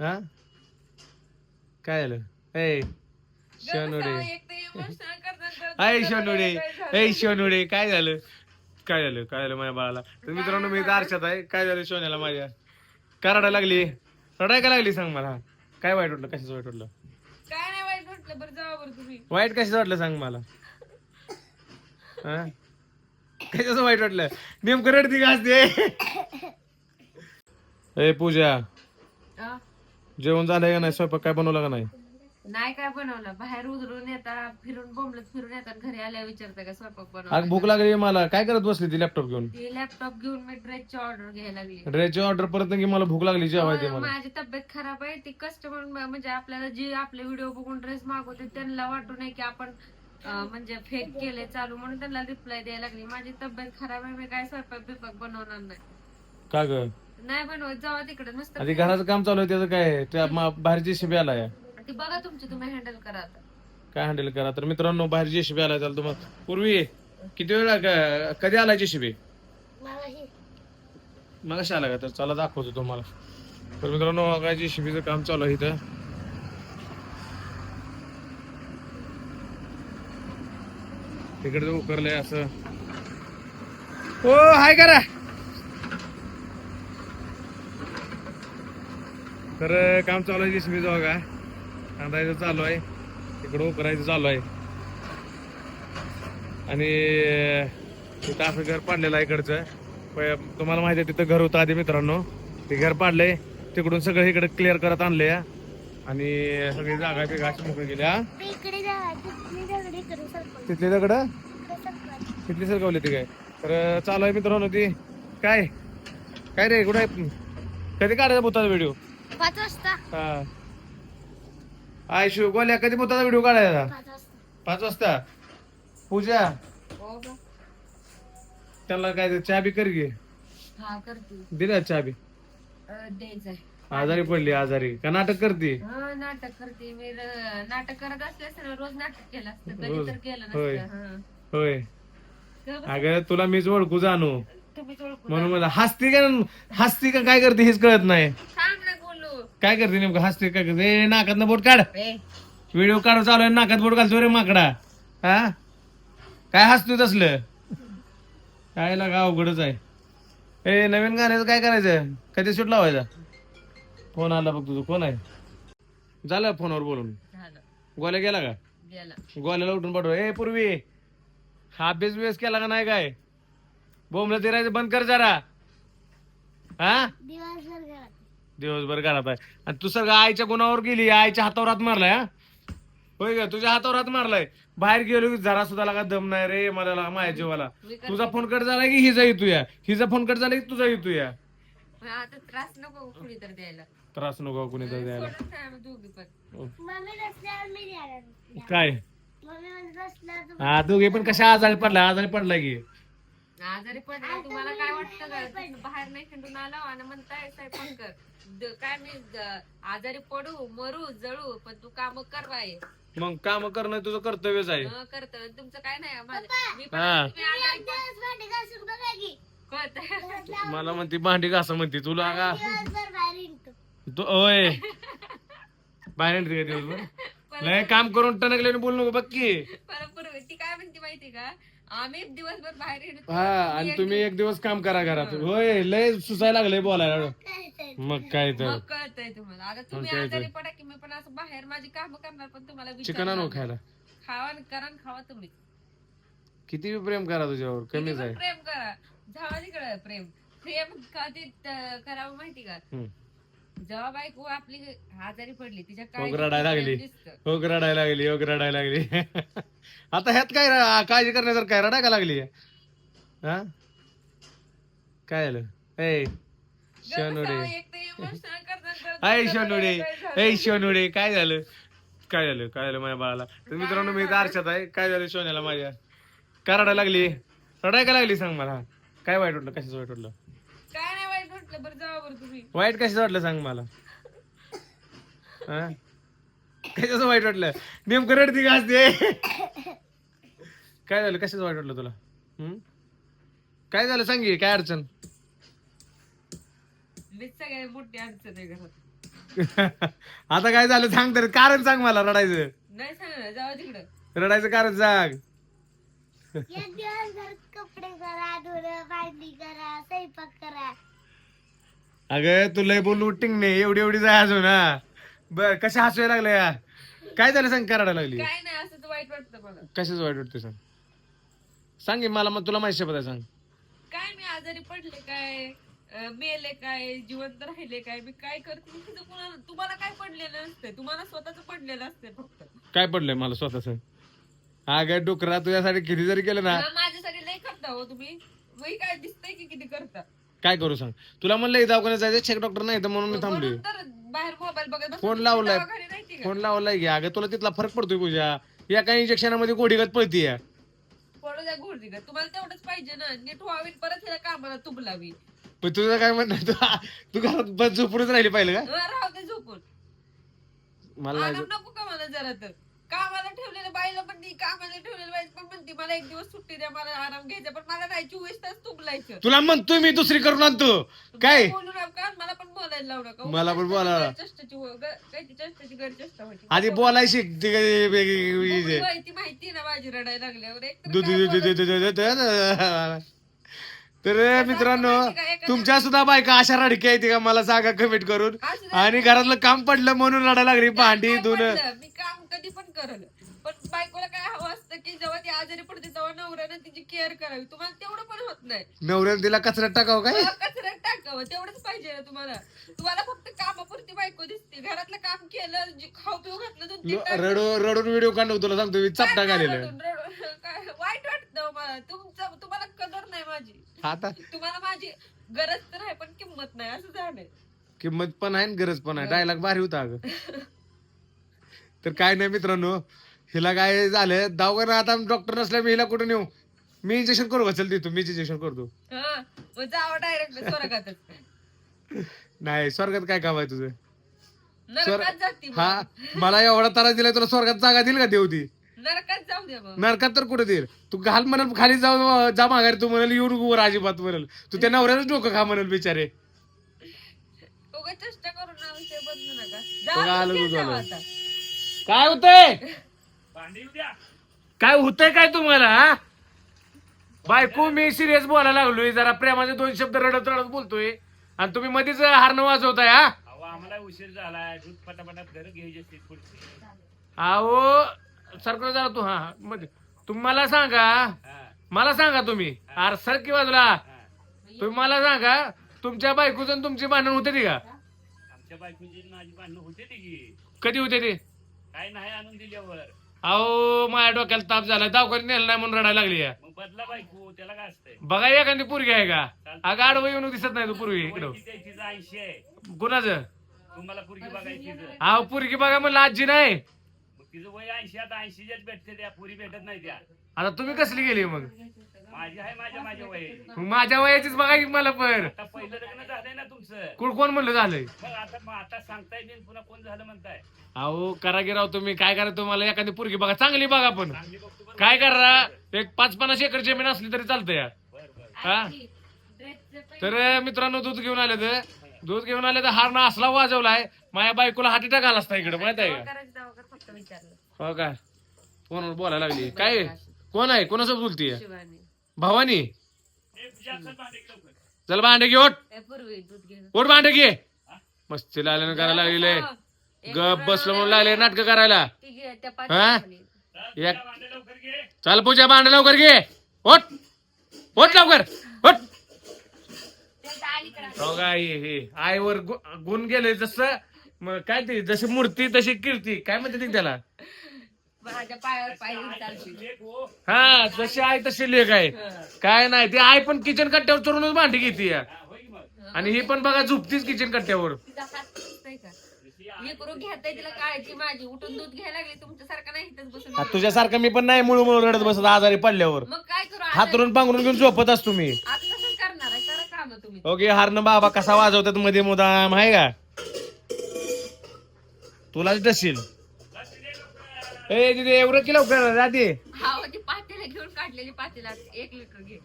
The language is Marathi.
हा? काय झालं? ए शनुडे करतात, शनुडे? ए शनुडे काय झालं? काय झालं? काय झालं माझ्या बाळाला? तर मित्रांनो मी इथं आरशात आहे. काय झालं सोन्याला माझ्या? का रडायला लागली? रडाय का लागली सांग मला? काय वाईट वाटलं? कशाचं वाईट वाटलं? काय नाही वाईट वाटलं बरं जावा बरं तुम्ही. वाईट कशाचं वाटलं सांग मला? हा? कशाचं वाईट वाटलं? नेमकं रडती का असते? ए पूजा? जेवण झालंय का नाही? स्वयंपाक काय बनवला का नाही? नाही काय बनवलं. बाहेर उतरून येतात फिरून बोंबलत फिरून येतात. घरी आल्या विचारता का स्वयंपाक बनवला आग भूक लागली मला. काय करत बसली ती लॅपटॉप घेऊन? ती लॅपटॉप घेऊन मी ड्रेसची ऑर्डर घ्यायला लागली ड्रेसची ऑर्डर परत की मला भूक लागली जेवायची हो, मला माझी तब्येत खराब आहे. ती कस्टमर म्हणजे आपल्याला जे आपले व्हिडिओ बघून ड्रेस मागवते त्यांना वाटू नये की आपण अं, म्हणजे फेक केले चालू म्हणून त्यांना रिप्लाय द्यायला लागली. माझी तब्येत खराब आहे मी काय स्वयंपाक बिपाक बनवणार नाही. का ग? नाही बनवत जावा तिकडे. मस्त आधी घराचं काम चालू आहे त्याचं काय त्या मा- बाहेरची शिबी आलाय. ती बघा तुमची तुम्ही हँडल करा आता. काय हँडल करा? तर मित्रांनो बाहेरची शिबी आलाय त्याला तुम्हाला पूर्वी किती वेळा क- कधी आलायची शिबी मग कशी आला का तर चला दाखवतो तुम्हाला. तर मित्रांनो काय जी शिबीचं काम चालू आहे इथं. तिकडे उकरलंय असं. हो हाय करा तर काम चालू आहे जी जाऊ का कांदायचं चालू आहे. तिकडं उकरायचं चालू आहे. आणि तिथं असं घर पाडलेलं आहे इकडचं. तुम्हाला माहिती आहे तिथं घर होतं आधी मित्रांनो. ते घर पाडलंय. तिकडून सगळं इकडे क्लिअर करत आणले आणि सगळी जागा बिगा अशी मोकळी जा तिथली दगडी तिथली सरकवली. ती काय? तर चालू आहे मित्रांनो ती. काय? काय रे कुठं आहे? कधी काढायचा भूताचा व्हिडिओ पाच वाजता. हा. आय शिव गोल्या कधी भूताचा व्हिडिओ काढायचा? पाच वाजता. पाच वाजता? पूजा? हो का? त्यांना काय ते चहा बी कर घे हा करते. दिला चहा बी? अं, द्यायचंय. आजारी पडली आजारी. का नाटक करते? हा नाटक करते. मी र- नाटक करत असले असते ना रोज नाटक केलं असतं. कधी रोज? तर केलं होय. नसतं हा. होय. का बरं? अगं तुला मीच ओळखू जाणू. तुम्हीच म्हणून मला हसती का हसती का काय करते हेच कळत नाही. काय करते नेमकं? हसते काय करते? ए नाकात बोट काढ. ए, व्हिडिओ काढ चालू आहे नाकात बोट घालतो रे माकडा. हा? काय हसतोय तसलं? काय लागा अवघडच आहे. ए नवीन गाण्याचं काय करायचं? कधी शूट लावायचा? फोन आला बघ तुझं. कोण आहे? झालं फोनवर बोलून. झालं. गोल्या गेला का? गेला. गोल्याला उठून पाठव. ए पूर्वी हा अभ्यास बिभ्यास केला का नाही काय? बोंबलं तिरायचं बंद कर जरा. हा? दिवसभर घरात दिवसभर घरात आहे. आणि तू सगळं आईच्या गुणावर गेली आईच्या हातावर हात मारलाय हा? होय का तुझ्या हातावर हात मारलाय. बाहेर गेलो की जरा सुद्धा लागा दम नाही रे मला लागा माझ्या जीवाला. तुझा फोन कट झाला की हिचा येतोया हिचा फोन कट झाला की तुझा येतोया आता त्रास नको कुणी तर द्यायला. त्रास नको कुणी तर द्यायला. सोडत नाही आम्ही दोघी पण. मम्मी नसल्यावर मी द्यायला काय? मम्मी नसल्यावर तू- हा दोघे पण कशा आजारी पडला आजारी पडला की. आजारी पडला तुम्हाला काय वाटतं का बाहेर नाही खंडून आलो आणि म्हणताय फोन कर. द- काय मी द- आजारी पडू मरू जळू पण तू काम करवाय मग काम करणं तुझं कर्तव्यच आहे. करत. तुमचं काय नाही माझं मी पण हा. तुम्ही आजारी दिवस भांडी घासून बघा की. कळत मला म्हणते भांडी घासा म्हणते तुला का? दिवसभर बाहेर हिंडतो. तू ओय. बाहेर येते का दिवसभर लय काम करून टणकले बोलू नको बघ की. बरोबर ती काय म्हणते माहिती का? आम्ही दिवसभर बाहेर हिंडतो. हा आणि तुम्ही एक दिवस काम करा घरात. होय लय सुसायला लागले बोलायला? मग काय तर. मग कळतंय तुम्हाला. आता तुम्ही काय आजारी पडा की मी पण असं बाहेर माझी काम करणार पण तुम्हाला चिकन विचारणार आणू नाही. खायला. खावा आणि करा आणि खावा तुम्ही. किती बी प्रेम करा तुझ्यावर. कमीच आहे. प्रेम करा. जावा तिकडे प्रेम. प्रेम कधी त- करावं माहिती का? हम्म. जेव्हा बायको आपली आजारी पडली तिच्या हो, काळजीत रडायला लागली. दिसतं. हो रडायला लागली लागली. आता ह्यात काय रा- काळजी करण्यासारखं काय रडाय का लागली? हा? काय झालं? ए शनुडे. जावा, एक तर emotional करतात, करतात, आय करतात, शनुडे. काय झालं? ए शनुडे काय झालं? काय झालं? काय झालं माझ्या बाळाला? तर मित्रांनो मी आरशात आहे. काय झालं सोन्याला माझ्या? का रडायला लागली? रडाय का लागली सांग मला? काय वाईट वाटलं? कशाचं वाईट वाटलं? काय वाटलं बरं जावा बरं तुम्ही. वाईट कशाचं वाटलं सांग मला? हा? कशाचं वाईट वाटलं? नेमकं रडती का असते? काय झालं? कशाचं वाईट वाटलं तुला? हम्म? काय झालं? सांग की, काय अडचण? मीच सगळ्यात मोठी अडचण आहे घरात. आता काय झालं सांग तर कारण सांग मला रडायचं. नाही सांगणार जावा तिकडं. रडायचं कारण सांग. एक दिवस घर कपडे करा धुणं भांडी करा स्वयंपाक करा. अगं तू लय बोलू टिंगणे एवढी एवढी जाय अजून हा बर कशा हसवायला लागल्या? या काय झालं सांग करायला लागली? काय नाही असं वाईट वाटतं मला. कशाच वाईट वाटतं सांग? सांग की मला मग तुला माहिती शपथ आहे सांग. काय मी आजारी पडले काय? अं, मेले काय? जिवंत राहिले काय? मी काय करते? मी तिथं कोणाला तुम्हाला काय पडलेलं नसते तुम्हाला स्वतःच पडलेलं असते फक्त. काय पडलंय मला स्वतःच? अगं डुकरा तुझ्यासाठी किती जरी केलं ना हा, माझ्यासाठी नाही करता हो तुम्ही. मी काय दिसतंय की किती करता? काय करू सांग? तुला म्हणलं इथं दवाखान्यात जायचं चेक डॉक्टर नाही तर म्हणून मी थांबलोय. म्हणून तर बाहेर मोबाईल बघत बसतो. फोन लावलाय. दवाखाने नाही ते का? फोन लावलाय की अगं तुला तिथला फरक पडतोय पूजा. या काही इंजेक्शनामध्ये गोडीगत पळतीय. पडू द्या. तुम्हाला तेवढंच पाहिजे ना. नीट व्हावी परत हिला कामाला तुबलावी. पण तुझं काय म्हणणं तू तू घरात बस झोपूनच राहिली पाहिजे का? अं, राहू दे झोपून. मला आराम नको का मला जरा तर? कामाला ठेवलेलं बाईला पण ती कामाला ठेवलेलं बाई पण म्हणते मला एक दिवस सुट्टी द्या मला आराम घ्यायचा पण मला नाही चोवीस तास तुबलायचं तुला म्हणतोय मी दुसरी करून आणतो काय बोलू नका मला पण बोलायला लावू नका मला पण बोलायला. चष्टाची काय ती चष्टाची. आधी बोलायची ती माहिती आहे ना माझी रडायला लागल्यावर एक तर काय बोलायचं. तर मित्रांनो तुमच्या सुद्धा बायका अशा रडकी आहेत का मला सांगा कमेंट करून. आणि घरातलं काम पडलं म्हणून रडायला लागली भांडी काय धुणं पडलं? मी काम कधी पण करल. पण बायकोला काय हवं असतं की जेव्हा ती आजारी पडते तेव्हा नवऱ्यानं तिची केअर करावी. तुम्हाला तेवढं पण होत नाही. नवऱ्याने तिला कचऱ्यात टाकावं काय? कचऱ्यात टाकावं. तेवढंच पाहिजे ना तुम्हाला. तुम्हाला फक्त कामापुरती बायको दिसते. घरातलं काम केलं जे खाऊ पिऊ घातलं दोन तीन रडू रडून व्हिडिओ काढू तुला सांगतो मी चपटा काय घालेलं रडून- रडून- काय वाईट वाटतं मला. तुमचं तुम्हाला कदर नाही माझी. आता? तुम्हाला माझी गरज तर आहे पण किंमत नाही. असं झालंय. किंमत पण आहे आणि गरज पण आहे. डायलॉग भारी होता अगं. तर काय नाही मित्रांनो हिला काय झालं दवाखाना आता डॉक्टर नसल्या मी हिला कुठं नेऊ? मी इंजेक्शन करू का? चल देतो मी इंजेक्शन करतो. हा जावं डायरेक्ट नाही स्वर्गात काय काम आहे तुझं? नरकात जाती मग. हा मला एवढा त्रास दिला तुला स्वर्गात जागा दिल का देव ती नरकात जाऊ द्या मग. नरकात तर कुठे देईल? तू घाल म्हणाल खाली जाऊ जा माघारी तू म्हणाल येऊ वर अजिबात म्हणाल. तू त्या नवऱ्यालाच डोकं खा म्हणाल बिचारे. उगाच चेष्टा करून विषय बदलू नका. बघा, आलं. आता. काय होतंय? काय होतंय काय तुम्हाला हा? बायको मी सिरियस बोलायला लागलोय जरा प्रेमाचे दोन शब्द रडत रडत बोलतोय. आणि तुम्ही मध्येच हारणं वाजवताय हा? अहो आम्हाला उशीर झालाय. दूध पटापटात घर घ्यायचे असते पुढचे. अहो सरकार जरा तू हा हा, मध्ये. तुम्ही मला सांगा हा. मला सांगा तुम्ही अरे सर की बाजूला. हा. तुम्ही मला सांगा तुमच्या बायकोचं आणि तुमची भांडण होते ती का? आमच्या बायकोची आणि माझी भांडणं होते कधी होते ते? काय नाही आणून दिल्यावर. अहो माझ्या डोक्याला ताप झाला. दवाखान्यात नेलं नाही म्हणून रडायला लागली आहे. मग बदला बायको त्याला काय असतंय? बघा एखादी पोरगी आहे का? अगं आडवं येऊन दिसत नाही तू पूर्वी इकडं. वय किती? तिचं ऐंशी आहे. कुणाचं? तुम्हाला पुरगी बघायची. अहो पोरगी बघा म्हणलं आजी नाही. मग तिचं वय ऐंशी आता ऐंशीच्याच भेटते त्या. पुरी भेटत नाही त्या. आता तुम्ही कसली गेली मग? माझी आहे माझ्या माझ्या वय. मग माझ्या वयाचीच बघा की मला पण. आता पहिलं लग्न झालंय ना तुमचं. कोण कोण म्हणलं झालंय? मग आता मग आता सांगताय बिन पुन्हा कोण झालं म्हणताय? अहो करा की राव तुम्ही. काय करा तुम्हाला? एखादी पोरगी बघा. चांगली बघा पण. चांगली बघतो बरं. काय करा? एक पाच पन्नास एकर जमीन असली तरी चालतं या बरं बरं हा तर मित्रांनो दूध घेऊन आले तर. दूध घेऊन आले तर हारणं असला वाजवलाय. माझ्या बायकोला हार्ट अटॅक आला असता इकडे माहीत आहे का? करायचं तेव्हा का फक्त विचारलं. हो का? कोणावर बोलायला लागली. काय? कोण आहे? कोणासोबत बोलतीये? शिवानी. भवानी। चल भांडे घे ओट ए, पूर्वी दूध घे. ओट भांडे घे. मस्ती लागले करायला लागले गप बसलो म्हणून लागले नाटक करायला. हा? चल, पूजा, भांडे लवकर घे. चल पूजा भांड लवकर घे. ओट ओट लवकर. ओट आईवर गु- गुण गेले जसं काय ते जशी मूर्ती तशी कीर्ती. काय म्हणते त्याला? माझ्या पायावर पाय घेऊन चालते लेक हो जशी आई तशी लेख आहे. काय नाही ते आई पण किचन कट्ट्यावर चढूनच भांडी घेते हा, होय की मग आणि ही पण बघा झुपतीच किचन कट्ट्यावर. तिचा हात दिसतोय का? लेकरू घेताय तिला काळजी माझी. उठून दूध घ्यायला लागली तुमच्यासारखं नाही इथंच बसून आ, तुझ्यासारखं मी पण नाही मुळू मुळू रडत बसत आजारी पडल्यावर. मग काय करू आता हातरून पांघरून घेऊन झोपत असतो मी. आता कसं करणार आहे? करा काम तुम्ही. ओके हारणं बाबा कसा वाजवतात मध्ये मुदाम आहे का? तुलाच डशील ए तिथे एवढं किलो राहते. हा ती पातेला घेऊन काढलेली पातेला एक लिटर घे.